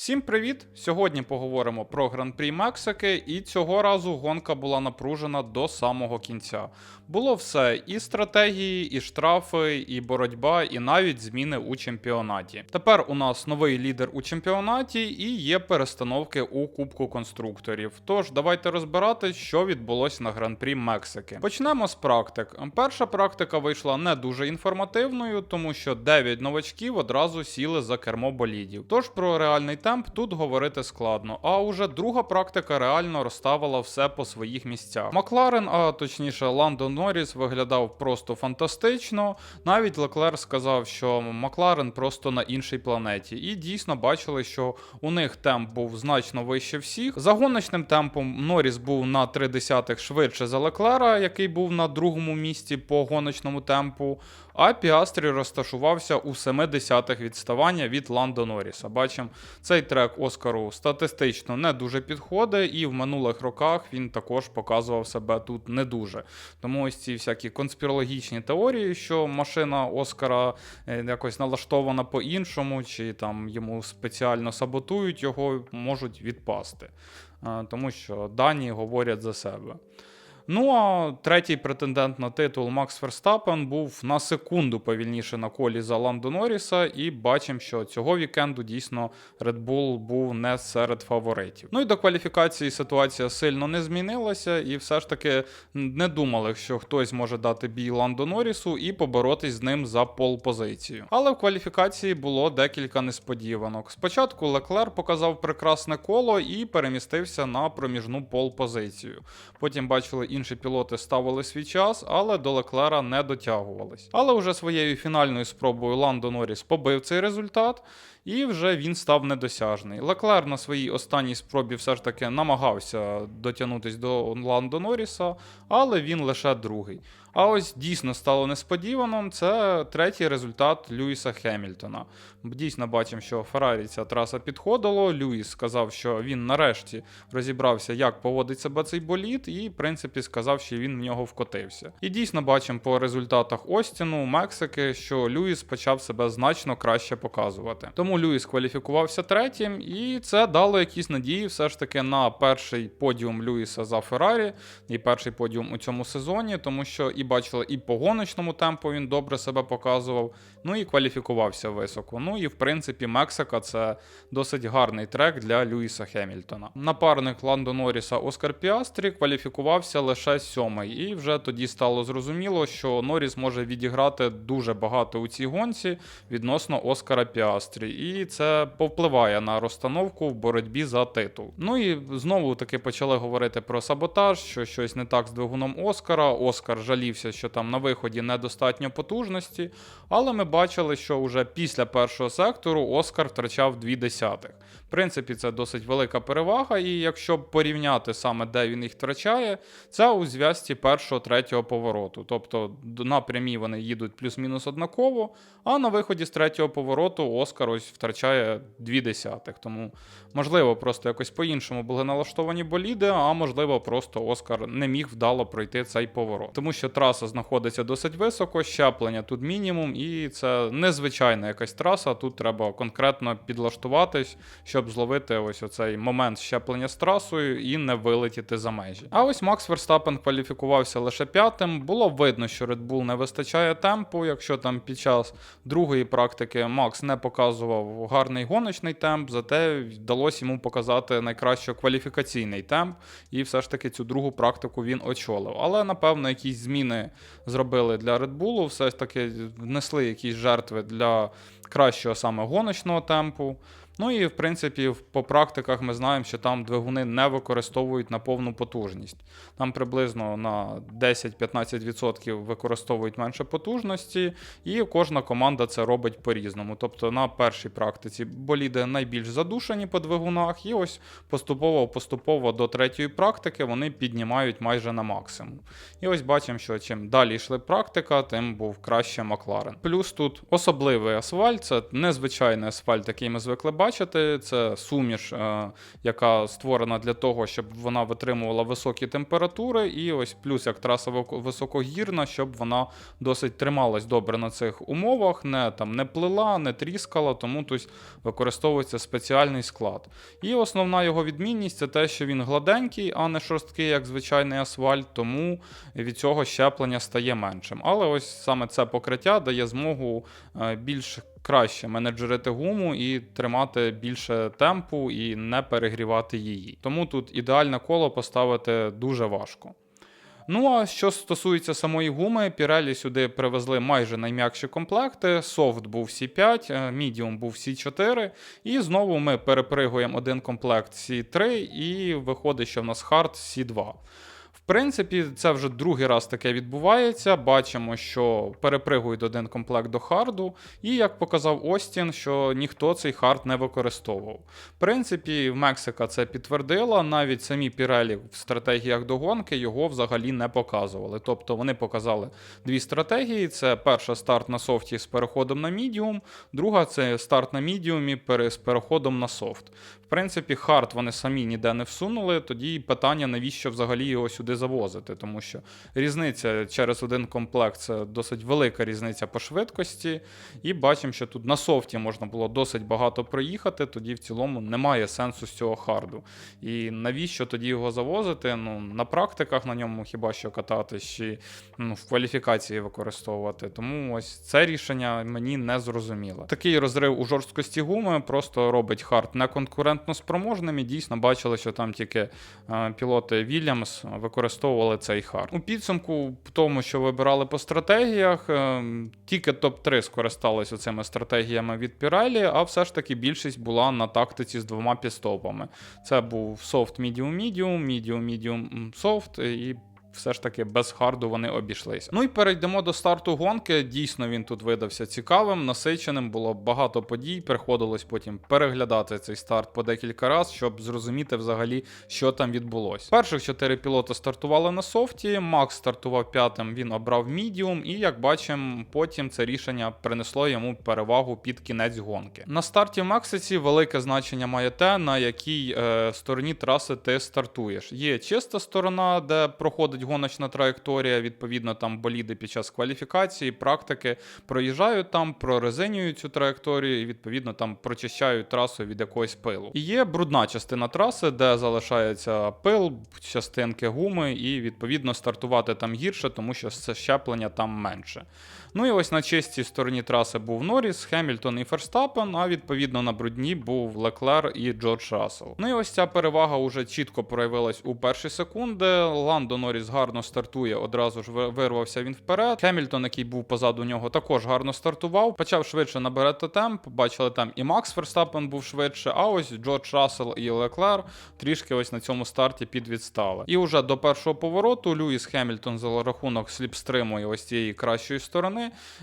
Всім привіт! Сьогодні поговоримо про гран-прі Мексики, і цього разу гонка була напружена до самого кінця. Було все: і стратегії, і штрафи, і боротьба, і навіть зміни у чемпіонаті. Тепер у нас новий лідер у чемпіонаті і є перестановки у Кубку конструкторів. Тож давайте розбирати, що відбулося на гран-прі Мексики. Почнемо з практик. Перша практика вийшла не дуже інформативною, тому що 9 новачків одразу сіли за кермо болідів. Тож про реальний темп тут говорити складно. А уже друга практика реально розставила все по своїх місцях. Макларен, а точніше Ландо Норріс, виглядав просто фантастично. Навіть Леклер сказав, що Макларен просто на іншій планеті. І дійсно бачили, що у них темп був значно вище всіх. За гоночним темпом Норріс був на 3 десятих швидше за Леклера, який був на другому місці по гоночному темпу. А Піастрі розташувався у 7 десятих відставання від Ландо Норріса. Бачимо, цей трек Оскару статистично не дуже підходить, і в минулих роках він також показував себе тут не дуже. Тому ось ці всякі конспірологічні теорії, що машина Оскара е, якось налаштована по-іншому, чи там йому спеціально саботують його, можуть відпасти. Тому що дані говорять за себе. Ну а третій претендент на титул Макс Ферстапен був на секунду повільніше на колі за Ландо Норріса, і бачимо, що цього вікенду дійсно Red Bull був не серед фаворитів. Ну і до кваліфікації ситуація сильно не змінилася, і все ж таки не думали, що хтось може дати бій Ландо Норрісу і поборотись з ним за пол-позицію. Але в кваліфікації було декілька несподіванок. Спочатку Леклер показав прекрасне коло і перемістився на проміжну пол-позицію. Потім бачили інші пілоти ставили свій час, але до Леклера не дотягувались. Але вже своєю фінальною спробою Ландо Норріс побив цей результат, і вже він став недосяжний. Леклер на своїй останній спробі все ж таки намагався дотягнутися до Ландо Норріса, але він лише другий. А ось дійсно стало несподіваним. Це третій результат Льюіса Хемільтона. Дійсно бачимо, що Феррарі ця траса підходило. Люїс сказав, що він нарешті розібрався, як поводить себе цей боліт, і, в принципі, сказав, що він в нього вкотився. І дійсно бачимо по результатах Остіну, Мексики, що Люїс почав себе значно краще показувати. Тому Люїс кваліфікувався третім, і це дало якісь надії все ж таки на перший подіум Люїса за Феррарі, і перший подіум у цьому сезоні, тому що і бачили, і по гоночному темпу він добре себе показував, ну і кваліфікувався високо. Ну і в принципі, Мексика це досить гарний трек для Люїса Хемільтона. Напарник Ландо Норріса Оскар Піастрі кваліфікувався лише сьомий, і вже тоді стало зрозуміло, що Норріс може відіграти дуже багато у цій гонці відносно Оскара Піастрі, і це повпливає на розстановку в боротьбі за титул. Ну і знову таки почали говорити про саботаж, що щось не так з двигуном Оскара. Оскар жалівся, що там на виході недостатньо потужності, але ми бачили, що вже після першого сектору Оскар втрачав дві десятих. Принципі, це досить велика перевага, і якщо порівняти саме де він їх втрачає, це у зв'язці першого третього повороту. Тобто на прямій вони їдуть плюс-мінус однаково, а на виході з третього повороту Оскар ось втрачає дві десятих. Тому, можливо, просто якось по-іншому були налаштовані боліди, а можливо, просто Оскар не міг вдало пройти цей поворот. Тому що траса знаходиться досить високо, щеплення тут мінімум, і це незвичайна якась траса. Тут треба конкретно підлаштуватись, щоб зловити ось оцей момент щеплення з трасою і не вилетіти за межі. А ось Макс Верстапен кваліфікувався лише п'ятим. Було видно, що Red Bull не вистачає темпу. Якщо там під час другої практики Макс не показував гарний гоночний темп, зате вдалося йому показати найкраще кваліфікаційний темп, і все ж таки цю другу практику він очолив. Але напевно якісь зміни зробили для Red Bull, все ж таки внесли якісь жертви для кращого саме гоночного темпу. Ну і в принципі, по практиках ми знаємо, що там двигуни не використовують на повну потужність. Там приблизно на 10-15% використовують менше потужності, і кожна команда це робить по-різному. Тобто на першій практиці боліди найбільш задушені по двигунах, і ось поступово-поступово до третьої практики вони піднімають майже на максимум. І ось бачимо, що чим далі йшли практика, тим був краще Макларен. Плюс тут особливий асфальт, це незвичайний асфальт, який ми звикли бачити. Бачите, це суміш, е, яка створена для того, щоб вона витримувала високі температури, і ось плюс як траса високогірна, щоб вона досить трималась добре на цих умовах, не там не плила, не тріскала, тому тут використовується спеціальний склад. І основна його відмінність це те, що він гладенький, а не шорсткий, як звичайний асфальт, тому від цього щеплення стає меншим. Але ось саме це покриття дає змогу е, більш краще менеджерити гуму і тримати більше темпу і не перегрівати її. Тому тут ідеальне коло поставити дуже важко. Ну а що стосується самої гуми, Pirelli сюди привезли майже найм'якші комплекти. Софт був C5, е, Medium був C4. І знову ми перепригуємо один комплект C3, і виходить, що в нас Hard C2. Принципі, це вже другий раз таке відбувається. Бачимо, що перепригують один комплект до харду, і як показав Остін, що ніхто цей хард не використовував. В принципі, Мексика це підтвердила, навіть самі Pirelli в стратегіях до гонки його взагалі не показували. Тобто вони показали дві стратегії: це перша старт на софті з переходом на мідіум, друга це старт на мідіумі з переходом на софт. Принципі, хард вони самі ніде не всунули, тоді питання, навіщо взагалі його сюди завозити, тому що різниця через один комплект це досить велика різниця по швидкості. І бачимо, що тут на софті можна було досить багато проїхати, тоді в цілому немає сенсу з цього харду. І навіщо тоді його завозити? Ну, на практиках на ньому хіба що кататись, чи ну, в кваліфікації використовувати. Тому ось це рішення мені не зрозуміло. Такий розрив у жорсткості гуми просто робить хард неконкурентно спроможним. Дійсно бачили, що там тільки е, пілоти Вільямс використовували цей хар. У підсумку, тому, що вибирали по стратегіях, е, тільки топ-3 скористалися цими стратегіями від Pirelli, а все ж таки більшість була на тактиці з двома пістопами. Це був софт medium medium, medium medium soft і все ж таки без харду вони обійшлися. Ну і перейдемо до старту гонки. Дійсно, він тут видався цікавим, насиченим. Було багато подій. Приходилось потім переглядати цей старт по декілька разів, щоб зрозуміти взагалі, що там відбулось. Перших чотири пілоти стартували на софті. Макс стартував п'ятим, він обрав мідіум, і як бачимо, потім це рішення принесло йому перевагу під кінець гонки. На старті в велике значення має те, на якій е, стороні траси ти стартуєш. Є чиста сторона, де проходить гоночна траєкторія, відповідно, там боліди під час кваліфікації, практики проїжджають там, прорезинюють цю траєкторію і відповідно там прочищають трасу від якогось пилу. І є брудна частина траси, де залишається пил, частинки гуми, і відповідно стартувати там гірше, тому що це щеплення там менше. Ну і ось на чистій стороні траси був Норріс, Хемільтон і Ферстапен, а відповідно на брудній був Леклер і Джордж Рассел. Ну і ось ця перевага вже чітко проявилась у перші секунди. Ландо Норріс гарно стартує, одразу ж вирвався він вперед. Хемільтон, який був позаду нього, також гарно стартував, почав швидше набирати темп. Бачили там і Макс Ферстапен був швидше, а ось Джордж Рассел і Леклер трішки ось на цьому старті підвідстали. І вже до першого повороту Льюіс Хемільтон за рахунок сліпстриму і ось цієї кращої сторони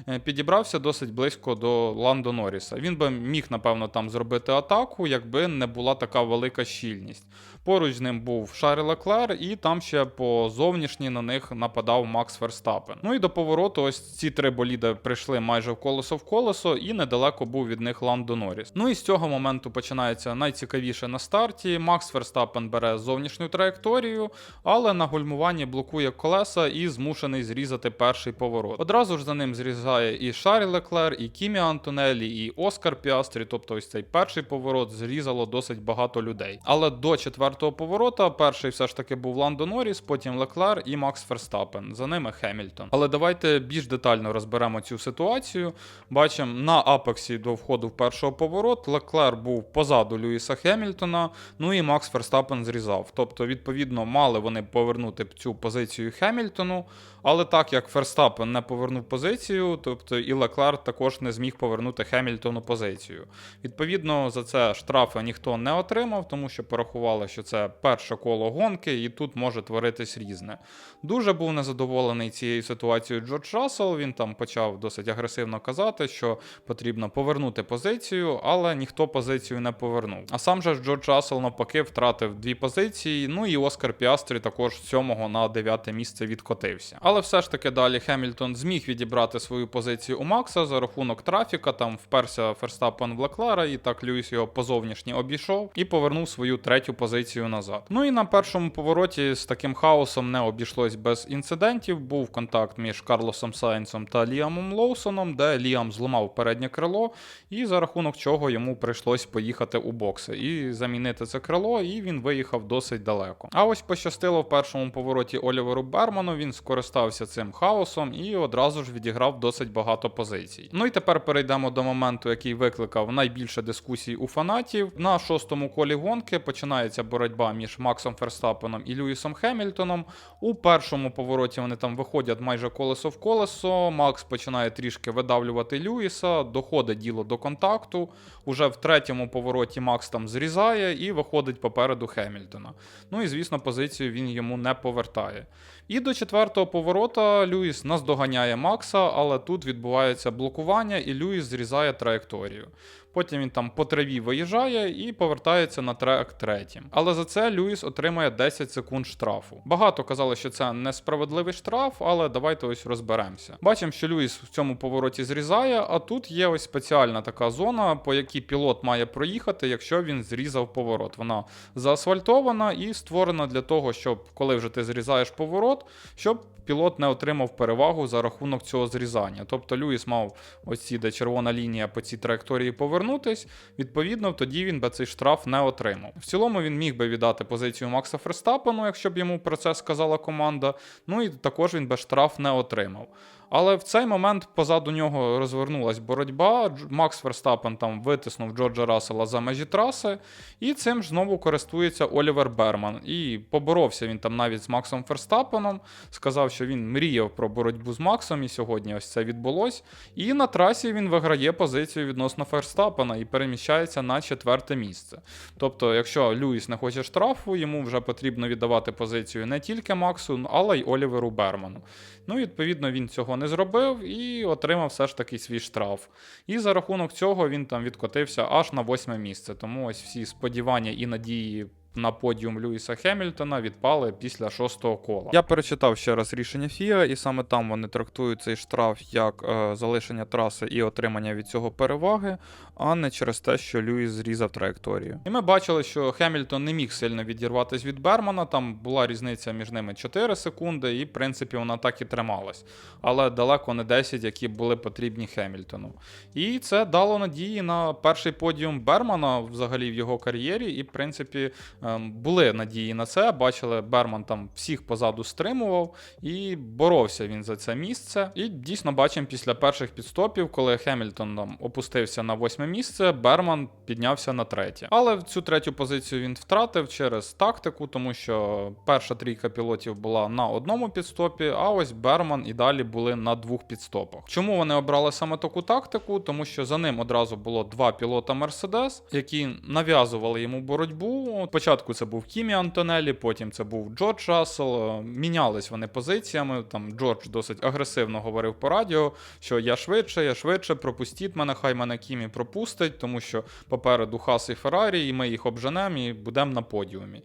е, підібрався досить близько до Ландо Норріса. Він би міг, напевно, там зробити атаку, якби не була така велика щільність. Поруч з ним був Шарль Леклер, і там ще по зовнішній на них нападав Макс Верстапен. Ну і до повороту, ось ці три боліди прийшли майже в колесо в колесо, і недалеко був від них Ландо Норріс. Ну і з цього моменту починається найцікавіше на старті. Макс Верстапен бере зовнішню траєкторію, але на гальмуванні блокує колеса і змушений зрізати перший поворот. Одразу ж за ним зрізає і Шарль Леклер, і Кімі Антонелі, і Оскар Піастрі. Тобто, ось цей перший поворот зрізало досить багато людей. Але до четвертого поворота перший все ж таки був Ландо Норріс, потім Леклер і Макс Ферстапен. За ними Хемільтон. Але давайте більш детально розберемо цю ситуацію. Бачимо на апексі до входу в першого поворот. Леклер був позаду Льюіса Хемільтона. Ну і Макс Ферстапен зрізав. Тобто, відповідно, мали вони повернути цю позицію Хемільтону. Але так як Ферстапен не повернув позицію, тобто і Леклер також не зміг повернути Хемільтону позицію. Відповідно, за це штрафи ніхто не отримав, тому що порахували, що перше коло гонки, і тут може творитись різне. Дуже був незадоволений цією ситуацією Джордж Рассел. Він там почав досить агресивно казати, що потрібно повернути позицію, але ніхто позицію не повернув. А сам же Джордж Рассел навпаки втратив дві позиції. Ну і Оскар Піастрі також з 7 на 9 місце відкотився. Але все ж таки далі Хемільтон зміг відібрати свою позицію у Макса за рахунок трафіка. Там вперся Ферстапен в Леклера, і так Льюіс його позовнішні обійшов і повернув свою третю позицію назад. Ну і на першому повороті з таким хаосом не обійшлось без інцидентів. Був контакт між Карлосом Сайнсом та Ліамом Лоусоном, де Ліам зламав переднє крило, і за рахунок чого йому прийшлось поїхати у бокси і замінити це крило, і він виїхав досить далеко. А ось пощастило в першому повороті Оліверу Берману. Він скористався цим хаосом і одразу ж відіграв досить багато позицій. Ну і тепер перейдемо до моменту, який викликав найбільше дискусій у фанатів. На шостому колі гонки починається боротьба між Максом Ферстапеном і Льюісом Хемільтоном. У першому повороті вони там виходять майже колесо в колесо. Макс починає трішки видавлювати Льюіса, доходить діло до контакту. Уже в третьому повороті Макс там зрізає і виходить попереду Хемільтона. Ну і звісно, позицію він йому не повертає. І до четвертого поворота Льюіс наздоганяє Макса, але тут відбувається блокування, і Льюіс зрізає траєкторію. Потім він там по траві виїжджає і повертається на трек третім. Але за це Льюіс отримає 10 секунд штрафу. Багато казали, що це несправедливий штраф, але давайте ось розберемося. Бачимо, що Льюіс в цьому повороті зрізає, а тут є ось спеціальна така зона, по якій пілот має проїхати, якщо він зрізав поворот. Вона заасфальтована і створена для того, щоб коли вже ти зрізаєш поворот, щоб пілот не отримав перевагу за рахунок цього зрізання. Тобто Льюіс мав ось ці, де червона лінія по цій траєкторії повернутись. Відповідно, тоді він би цей штраф не отримав. В цілому він міг би віддати позицію Макса Ферстапену, якщо б йому про це сказала команда. Ну і також він би штраф не отримав. Але в цей момент позаду нього розвернулась боротьба. Макс Ферстапен там витиснув Джорджа Рассела за межі траси, і цим ж знову користується Олівер Берман. І поборовся він там навіть з Максом Ферстапеном. Сказав, що він мріяв про боротьбу з Максом, і сьогодні ось це відбулось. І на трасі він виграє позицію відносно Ферстапена і переміщається на четверте місце. Тобто, якщо Льюіс не хоче штрафу, йому вже потрібно віддавати позицію не тільки Максу, але й Оліверу Берману. Ну, відповідно, він цього не зробив і отримав все ж таки свій штраф. І за рахунок цього він там відкотився аж на восьме місце. Тому ось всі сподівання і надії. На подіум Льюіса Хемільтона відпали після шостого кола. Я перечитав ще раз рішення ФІА, і саме там вони трактують цей штраф як е, залишення траси і отримання від цього переваги, а не через те, що Льюіс зрізав траєкторію. І ми бачили, що Хемільтон не міг сильно відірватися від Бермана. Там була різниця між ними 4 секунди, і в принципі вона так і трималась. Але далеко не 10, які були потрібні Хемільтону. І це дало надії на перший подіум Бермана взагалі в його кар'єрі. І, в принципі, ем, були надії на це. Бачили, Берман там всіх позаду стримував і боровся він за це місце. І дійсно бачимо після перших підстопів, коли Хемільтон там опустився на восьме місце, Берман піднявся на третє. Але цю третю позицію він втратив через тактику, тому що перша трійка пілотів була на одному підстопі, а ось Берман і далі були на двох підстопах. Чому вони обрали саме таку тактику? Тому що за ним одразу було два пілота Мерседес, які нав'язували йому боротьбу. Спочатку це був Кімі Антонелі, потім це був Джордж Рассел. Е, Мінялись вони позиціями. Там Джордж досить агресивно говорив по радіо, що я швидше, я швидше, пропустіть мене, хай мене Кімі пропустить, тому що попереду Хас і Феррарі, і ми їх обженемо і будемо на подіумі.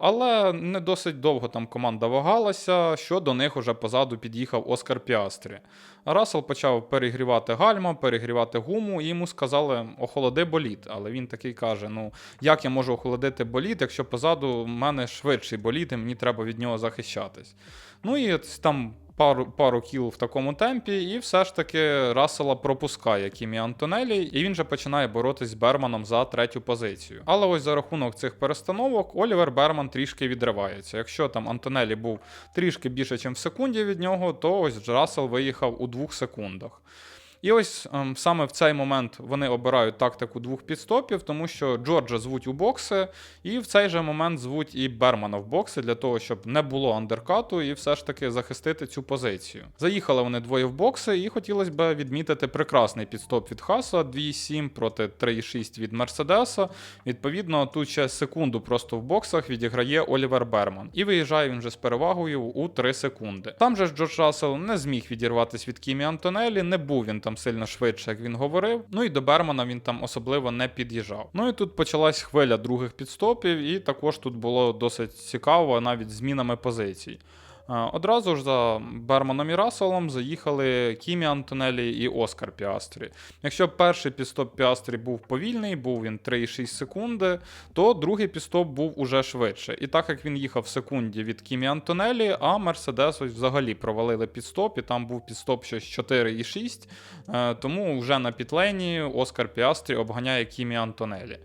Але не досить довго там команда вагалася, що до них уже позаду під'їхав Оскар Піастрі. Рассел почав перегрівати гальма, перегрівати гуму, і йому сказали охолоди боліт. Але він такий каже: Ну як я можу охолодити боліт, якщо позаду в мене швидший боліт, і мені треба від нього захищатись. Ну і там пару, пару кіл в такому темпі, і все ж таки Рассела пропускає Кімі Антонелі, і він же починає боротись з Берманом за третю позицію. Але ось за рахунок цих перестановок Олівер Берман трішки відривається. Якщо там Антонелі був трішки більше, ніж в секунді від нього, то ось Рассел виїхав у двох секундах. І ось ем, саме в цей момент вони обирають тактику двох підстопів, тому що Джорджа звуть у бокси, і в цей же момент звуть і Бермана в бокси для того, щоб не було андеркату і все ж таки захистити цю позицію. Заїхали вони двоє в бокси, і хотілося б відмітити прекрасний підстоп від Хаса 2,7 проти 3,6 від Мерседеса. Відповідно, тут ще секунду просто в боксах відіграє Олівер Берман. І виїжджає він вже з перевагою у 3 секунди. Там же ж Джордж Рассел не зміг відірватися від Кімі Антонелі, не був він там сильно швидше, як він говорив. Ну і до Бермана він там особливо не під'їжджав. Ну і тут почалась хвиля других підстопів, і також тут було досить цікаво, навіть змінами позицій. Е, Одразу ж за Берманом і Расселом заїхали Кімі Антонелі і Оскар Піастрі. Якщо перший підстоп Піастрі був повільний, був він 3,6 секунди, то другий підстоп був уже швидше. І так як він їхав в секунді від Кімі Антонелі, а Мерседес ось взагалі провалили підстоп, і там був підстоп щось 4,6. е, Тому вже на підлейні Оскар Піастрі обганяє Кімі Антонелі.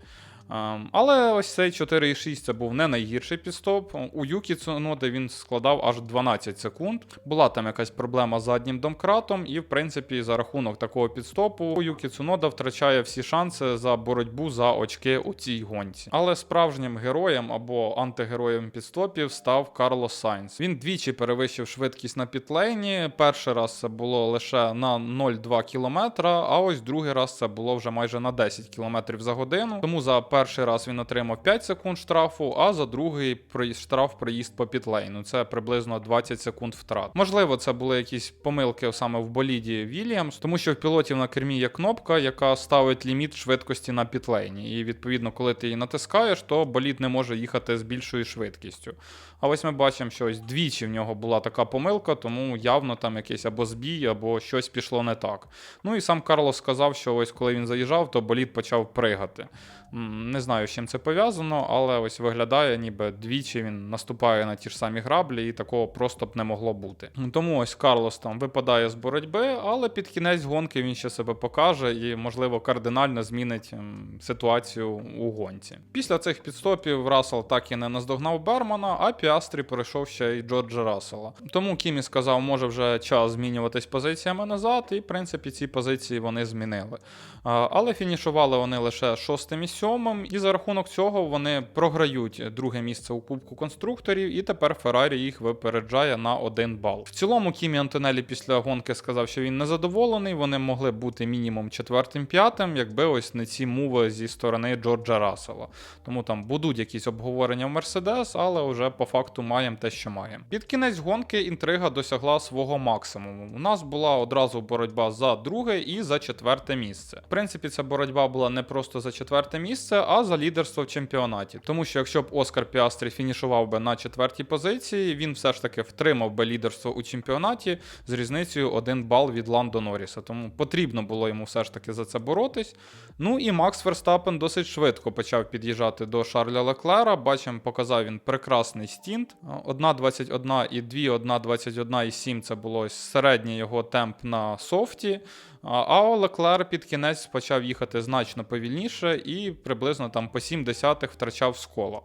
Ем, Але ось цей 4,6 це був не найгірший підстоп. У Юкі Цуноди він складав аж 12 секунд. Була там якась проблема з заднім домкратом, і в принципі за рахунок такого підстопу Юкі Цунода втрачає всі шанси за боротьбу за очки у цій гонці. Але справжнім героєм або антигероєм підстопів став Карлос Сайнс. Він двічі перевищив швидкість на пітлейні. Перший раз це було лише на 0,2 км, а ось другий раз це було вже майже на 10 км за годину. Тому за перший раз він отримав 5 секунд штрафу, а за другий штраф проїзд по пітлейну. Це приблизно 20 секунд втрат. Можливо, це були якісь помилки саме в боліді Вільямс, тому що в пілотів на кермі є кнопка, яка ставить ліміт швидкості на пітлейні. І відповідно, коли ти її натискаєш, то болід не може їхати з більшою швидкістю. А ось ми бачимо, що ось двічі в нього була така помилка, тому явно там якийсь або збій, або щось пішло не так. Ну і сам Карлос сказав, що ось коли він заїжджав, то болід почав пригати. Не знаю, з чим це пов'язано, але ось виглядає, ніби двічі він наступає на ті ж самі граблі, і такого просто б не могло бути. Тому ось Карлос там випадає з боротьби, але під кінець гонки він ще себе покаже і, можливо, кардинально змінить ситуацію у гонці. Після цих підстопів Рассел так і не наздогнав Бермана, а Піастрі перейшов ще й Джорджа Рассела. Тому Кімі сказав, може вже час змінюватись позиціями назад, і в принципі ці позиції вони змінили. Але фінішували вони лише шостим і сьомим, і за рахунок цього вони програють друге місце у Кубку конструкторів, і тепер Феррарі їх випереджає на один бал. В цілому Кімі Антонелі після гонки сказав, що він незадоволений. Вони могли бути мінімум четвертим-п'ятим, якби ось не ці муви зі сторони Джорджа Рассела. Тому там будуть якісь обговорення в Мерседес, але вже по факту маємо те, що маємо. Під кінець гонки інтрига досягла свого максимуму. У нас була одразу боротьба за друге і за четверте місце. В принципі, ця боротьба була не просто за четверте місце, а за лідерство в чемпіонаті. Тому що якщо б Оскар Піастрі фінішував би на четвертій позиції, він все ж таки втримав би лідерство у чемпіонаті з різницею 1 бал від Ландо Норріса. Тому потрібно було йому все ж таки за це боротись. Ну і Макс Верстапен досить швидко почав під'їжджати до Шарля Леклера. Бачимо, показав він прекрасний стінт. 1.21 і 2, 1.21 і 7 це було середній його темп на софті. А Леклер під кінець почав їхати значно повільніше і приблизно там по 7 десятих втрачав з кола.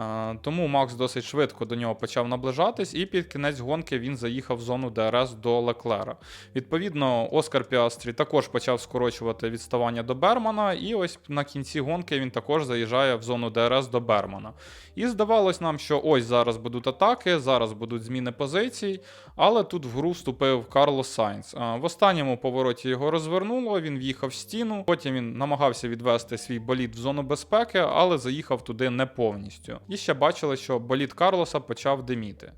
Е, Тому Макс досить швидко до нього почав наближатись, і під кінець гонки він заїхав в зону ДРС до Леклера. Відповідно, Оскар Піастрі також почав скорочувати відставання до Бермана, і ось на кінці гонки він також заїжджає в зону ДРС до Бермана. І здавалось нам, що ось зараз будуть атаки, зараз будуть зміни позицій, але тут в гру вступив Карлос Сайнц. Е, В останньому повороті його розвернуло, він в'їхав в стіну, потім він намагався відвести свій болід в зону безпеки, але заїхав туди не повністю. І ще бачили, що боліт Карлоса почав диміти.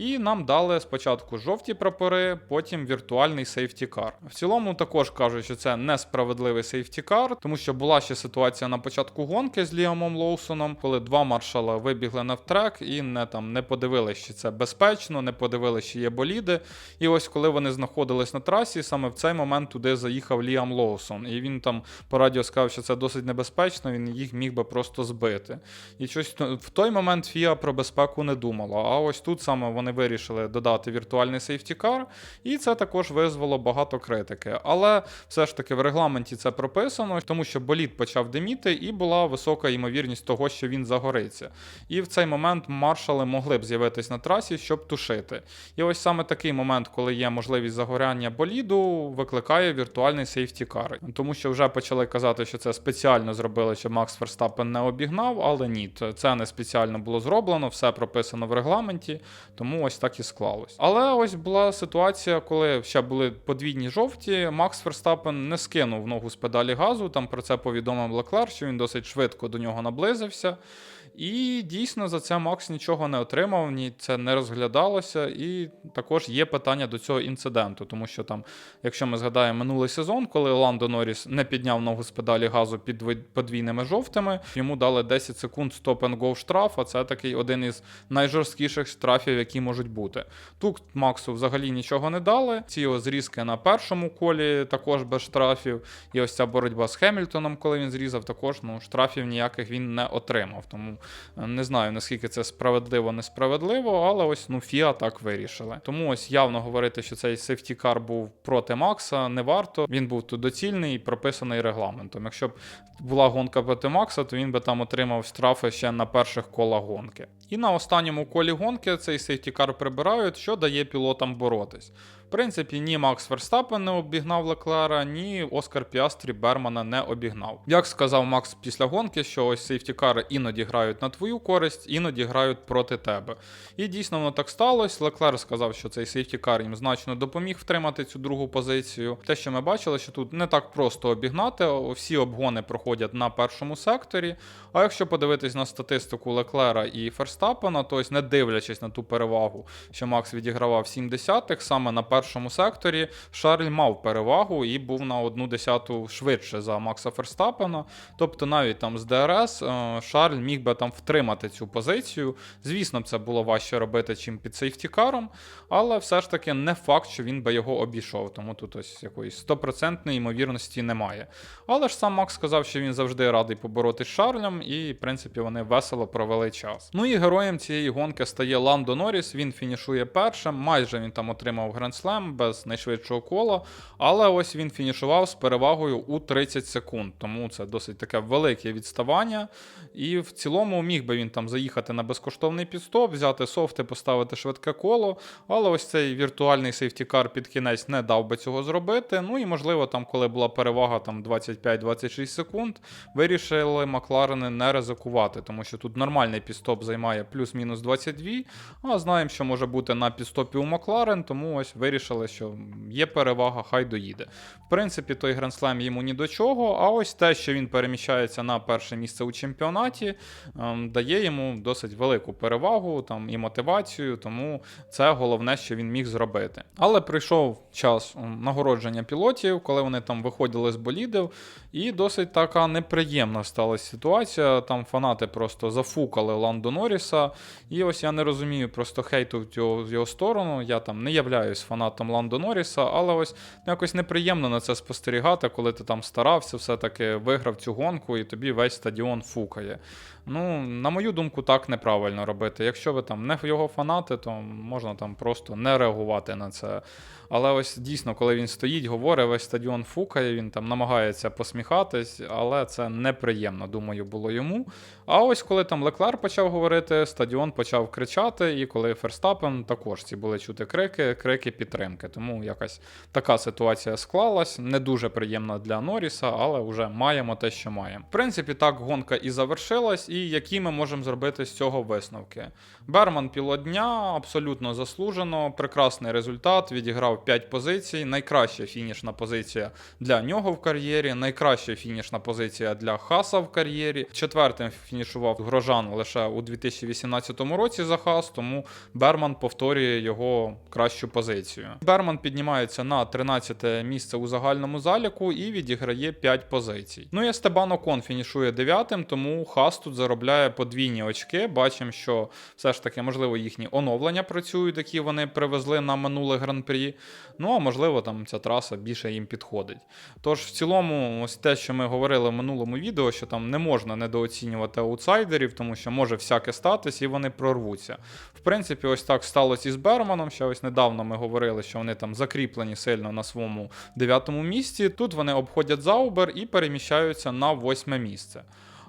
І нам дали спочатку жовті прапори, потім віртуальний сейфтікар. В цілому також кажуть, що це несправедливий сейфтікар, тому що була ще ситуація на початку гонки з Ліамом Лоусоном, коли два маршала вибігли на трек і не там не подивилися, чи це безпечно, не подивилися, чи є боліди. І ось коли вони знаходились на трасі, саме в цей момент туди заїхав Ліам Лоусон. І він там по радіо сказав, що це досить небезпечно, він їх міг би просто збити. І щось в той момент Фіа про безпеку не думала. А ось тут саме вони вирішили додати віртуальний сейфтікар, і це також визвало багато критики. Але все ж таки в регламенті це прописано, тому що болід почав диміти, і була висока ймовірність того, що він загориться. І в цей момент маршали могли б з'явитись на трасі, щоб тушити. І ось саме такий момент, коли є можливість загоряння боліду, викликає віртуальний сейфтікар. Тому що вже почали казати, що це спеціально зробили, щоб Макс Ферстапен не обігнав, але ні, це не спеціально було зроблено, все прописано в регламенті, тому ось так і склалось. Але ось була ситуація, коли ще були подвійні жовті. Макс Ферстапен не скинув ногу з педалі газу. Там про це повідомив Леклер, що він досить швидко до нього наблизився. І дійсно за це Макс нічого не отримав, ні це не розглядалося. І також є питання до цього інциденту, тому що там, якщо ми згадаємо минулий сезон, коли Ландо Норріс не підняв ногу з педалі газу під подвійними жовтими, йому дали 10 секунд стоп and go штраф, а це такий один із найжорсткіших штрафів, які можуть бути. Тут Максу взагалі нічого не дали. Ці його зрізки на першому колі також без штрафів. І ось ця боротьба з Хемільтоном, коли він зрізав, також ну, штрафів ніяких він не отримав. Тому не знаю наскільки це справедливо, несправедливо, але ось ну Фіа так вирішили. Тому ось явно говорити, що цей сефтікар був проти Макса, не варто. Він був тут доцільний і прописаний регламентом. Якщо б була гонка проти Макса, то він би там отримав штрафи ще на перших колах гонки. І на останньому колі гонки цей сейфтікар прибирають, що дає пілотам боротись. Принципі, ні Макс Верстапен не обігнав Леклера, ні Оскар Піастрі Бермана не обігнав. Як сказав Макс після гонки, що ось сейфтікари іноді грають на твою користь, іноді грають проти тебе. І дійсно воно так сталося. Леклер сказав, що цей сейфтікар їм значно допоміг втримати цю другу позицію. Те, що ми бачили, що тут не так просто обігнати, всі обгони проходять на першому секторі. А якщо подивитись на статистику Леклера і Ферстапена, то ось не дивлячись на ту перевагу, що Макс відігравав 7 десятих, саме на першому секторі Шарль мав перевагу і був на одну десяту швидше за Макса Ферстапена. Тобто навіть там з ДРС е, Шарль міг би там втримати цю позицію. Звісно, це було важче робити, чим під сейфтікаром, але все ж таки не факт, що він би його обійшов. Тому тут ось якоїсь стопроцентної ймовірності немає. Але ж сам Макс сказав, що він завжди радий поборотись з Шарлем, і, в принципі, вони весело провели час. Ну і героєм цієї гонки стає Ландо Норріс. Він фінішує першим. Майже він там отримав грандслем без найшвидшого кола. Але ось він фінішував з перевагою у 30 секунд. Тому це досить таке велике відставання. І в цілому міг би він там заїхати на безкоштовний підстоп, взяти софти, поставити швидке коло. Але ось цей віртуальний сейфтікар під кінець не дав би цього зробити. Ну і можливо, там, коли була перевага там 25-26 секунд, вирішили Макларени не ризикувати, тому що тут нормальний підстоп займає плюс-мінус 22, а знаємо, що може бути на підстопі у Макларен, тому ось вирішили, що є перевага, хай доїде. В принципі, той грандслем йому ні до чого, а ось те, що він переміщається на перше місце у чемпіонаті, ем, дає йому досить велику перевагу там, і мотивацію, тому це головне, що він міг зробити. Але прийшов час нагородження пілотів, коли вони там виходили з болідів, і досить така неприємна сталася ситуація. Там фанати просто зафукали Ландо Норріса. І ось я не розумію просто хейту в його сторону. Я там не являюсь фанатом Ландо Норріса, але ось якось неприємно на це спостерігати, коли ти там старався, все-таки виграв цю гонку, і тобі весь стадіон фукає. Ну, на мою думку, так неправильно робити. Якщо ви там не його фанати, то можна там просто не реагувати на це. Але ось дійсно, коли він стоїть, говорить, весь стадіон фукає, він там намагається посміхатись, але це неприємно, думаю, було йому. А ось коли там Леклер почав говорити, стадіон почав кричати, і коли Ферстапен також ці були чути крики, крики підтримки. Тому якась така ситуація склалась. Не дуже приємна для Норріса, але вже маємо те, що маємо. В принципі, так гонка і завершилась, і які ми можемо зробити з цього висновки. Берман пілот дня абсолютно заслужено, прекрасний результат, відіграв 5 позицій, найкраща фінішна позиція для нього в кар'єрі, найкраща фінішна позиція для Хаса в кар'єрі. Четвертим фінішував Грожан лише у 2018 році за Хас, тому Берман повторює його кращу позицію. Берман піднімається на 13 місце у загальному заліку і відіграє 5 позицій. Ну і Естебан Окон фінішує 9, тому Хас тут заробляє подвійні очки. Бачимо, що все ж таки, можливо, їхні оновлення працюють, які вони привезли на минуле гран-прі. Ну а можливо, там ця траса більше їм підходить. Тож, в цілому, ось те, що ми говорили в минулому відео, що там не можна недооцінювати аутсайдерів, тому що може всяке статись і вони прорвуться. В принципі, ось так сталося і з Берманом. Ще ось недавно ми говорили, що вони там закріплені сильно на своєму дев'ятому місці. Тут вони обходять Заубер і переміщаються на восьме місце.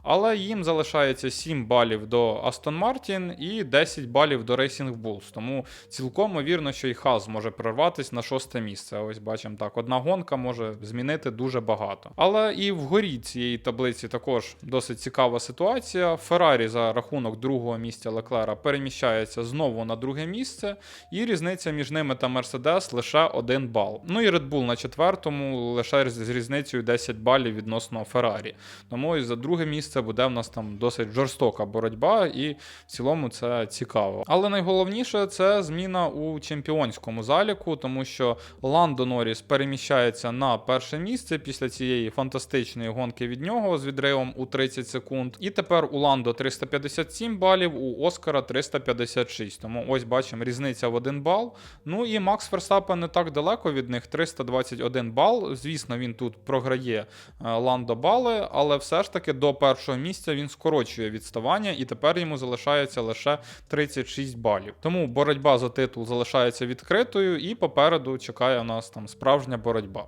Але їм залишається 7 балів до Aston Martin і 10 балів до Racing Bulls. Тому цілком ймовірно, що і Хаз може прорватися на шосте місце. Ось бачимо так, одна гонка може змінити дуже багато. Але і вгорі цієї таблиці також досить цікава ситуація. Феррарі за рахунок другого місця Леклера переміщається знову на друге місце, і різниця між ними та Мерседес лише один бал. Ну і Red Bull на четвертому лише з різницею 10 балів відносно Феррарі. Тому і за друге місце буде в нас там досить жорстока боротьба, і в цілому це цікаво. Але найголовніше це зміна у чемпіонському заліку, тому що Ландо Норріс переміщається на перше місце після цієї фантастичної гонки від нього з відривом у 30 секунд. І тепер у Ландо 357 балів, у Оскара 356. Тому ось бачимо різниця в один бал. Ну і Макс Ферстапен не так далеко від них 321 бал. Звісно, він тут програє е, Ландо бали, але все ж таки до першого місця він скорочує відставання, і тепер йому залишається лише 36 балів. Тому боротьба за титул залишається відкритою, і попереду чекає нас там справжня боротьба.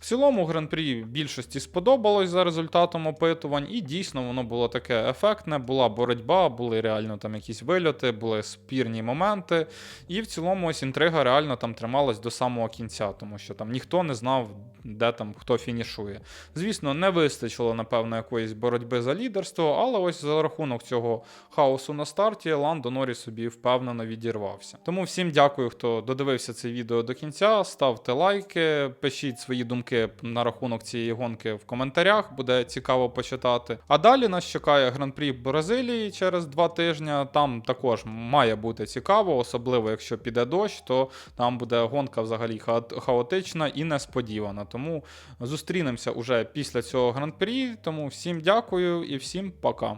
В цілому гран-прі більшості сподобалось за результатом опитувань, і дійсно воно було таке ефектне. Була боротьба, були реально там якісь вильоти, були спірні моменти. І в цілому ось інтрига реально там трималась до самого кінця, тому що там ніхто не знав, де там хто фінішує. Звісно, не вистачило, напевно, якоїсь боротьби за лідерство, але ось за рахунок цього хаосу на старті Ландо Норрі собі впевнено відірвався. Тому всім дякую, хто додивився це відео до кінця. Ставте лайки, пишіть свої думки на рахунок цієї гонки в коментарях, буде цікаво почитати. А далі нас чекає гран-прі Бразилії через два тижні. Там також має бути цікаво, особливо якщо піде дощ, то там буде гонка взагалі хаот- хаотична і несподівана. Тому зустрінемося уже після цього гран-прі. Тому всім дякую і всім пока.